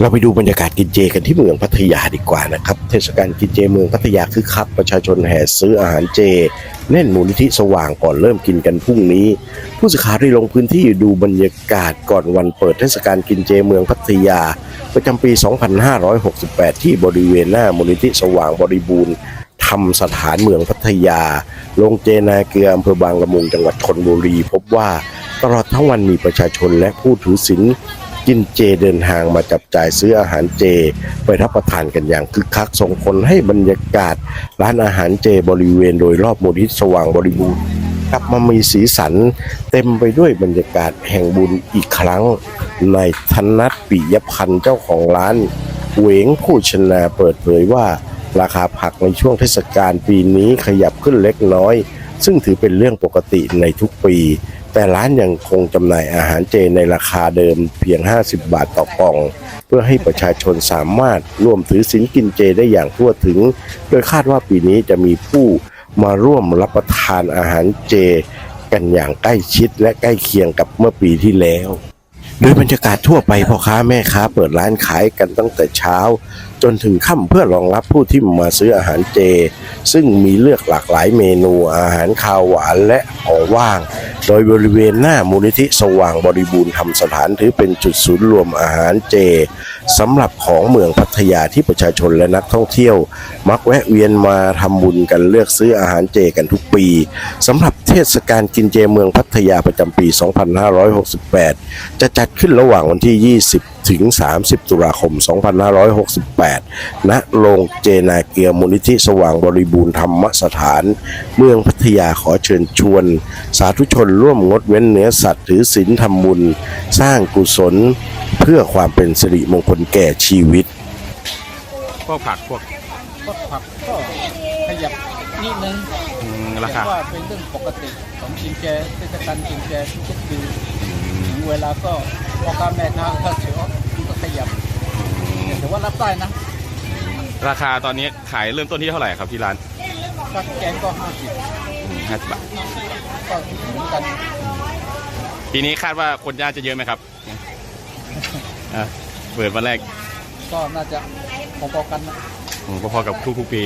เราไปดูบรรยากาศกินเจกันที่เมืองพัทยาดีกว่านะครับ เทศกาลกินเจเมืองพัทยาคือคักประชาชนแห่ซื้ออาหารเจ แน่นมูลนิธิสว่างก่อนเริ่มกินกันพรุ่งนี้ ผู้สื่อข่าวได้ลงพื้นที่ดูบรรยากาศก่อนวันเปิดเทศกาลกินเจเมืองพัทยา ประจำปี 2568 ที่บริเวณหน้ามูลนิธิสว่างบริบูรณ์ธรรมสถานเมืองพัทยา ลงเจนาเกลืออำเภอบางละมุงจังหวัดชนบุรี พบว่าตลอดทั้งวันมีประชาชนและผู้ถือศีล กินเจเดินทางมาจับจ่ายซื้ออาหารเจ ไปรับประทานกันอย่างคึกคักส่งผลให้บรรยากาศ ร้านอาหารเจบริเวณโดยรอบมูลนิธิสว่างบริบูรณ์กลับมามีสีสันเต็มไปด้วยบรรยากาศแห่งบุญอีกครั้ง ในธนัทปิยพันธ์เจ้าของร้านเหวงผู้ชนาเปิดเผยว่า ราคาผักในช่วงเทศกาลปีนี้ขยับขึ้นเล็กน้อย ซึ่งถือเป็นเรื่องปกติในทุกปี แต่ร้านยังคงจำหน่ายอาหารเจในราคาเดิมเพียง 50 บาทต่อกล่อง เพื่อให้ประชาชนสามารถร่วมถือศีลกินเจได้อย่างทั่วถึง โดยคาดว่าปีนี้จะมีผู้มาร่วมรับประทานอาหารเจ กันอย่างใกล้ชิดและใกล้เคียงกับเมื่อปีที่แล้ว โดยบรรยากาศทั่วไปพ่อค้าแม่ค้าเปิดร้านขายกันตั้งแต่เช้า จนถึงค่ำเพื่อรองรับผู้ที่มาซื้ออาหารเจ ซึ่งมีเลือกหลากหลายเมนูอาหารคาวหวานและของว่าง โดยบริเวณหน้ามูลนิธิสว่างบริบูรณ์ธรรมสถานถือเป็นจุดศูนย์รวมอาหารเจสำหรับของเมืองพัทยาที่ประชาชนและนักท่องเที่ยว มักแวะเวียนมาทำบุญกันเลือกซื้ออาหารเจกันทุกปีสำหรับ ทศกาลกินเจเมืองพัทยาประจำปี 2568 จะจัดขึ้นระหว่างวันที่ 20 ถึง 30 ตุลาคม 2568 ณ โรงเจนาเกียร์มูลนิธิสว่างบริบูรณ์ธรรมสถาน เมืองพัทยาขอเชิญชวน สาธุชนร่วมงดเว้นเนื้อสัตว์ถือศีลทำบุญ สร้างกุศล เพื่อความเป็นสิริมงคลแก่ชีวิต พวกผักพวกก็ผักก็ขยับ นิดนึงอืมราแต่คาว่าเป็นเรื่องปกติของกินแจเทศกาลกินแจทุกๆปีถึงเวลาก็พ่อค้าแม่ค้าก็เสียวก็ขยับแต่ว่ารับได้นะราคาตอนนี้ขายเริ่มต้นที่เท่าไหร่ครับที่ร้านถ้าแกงก็ห้าสิบ50บาทก็เหมือนกันปีนี้คาดว่าคนย่างจะเยอะไหมครับอะเปิดวันแรกก็น่าจะพอๆกันนะอืมพอๆกับทุกๆปี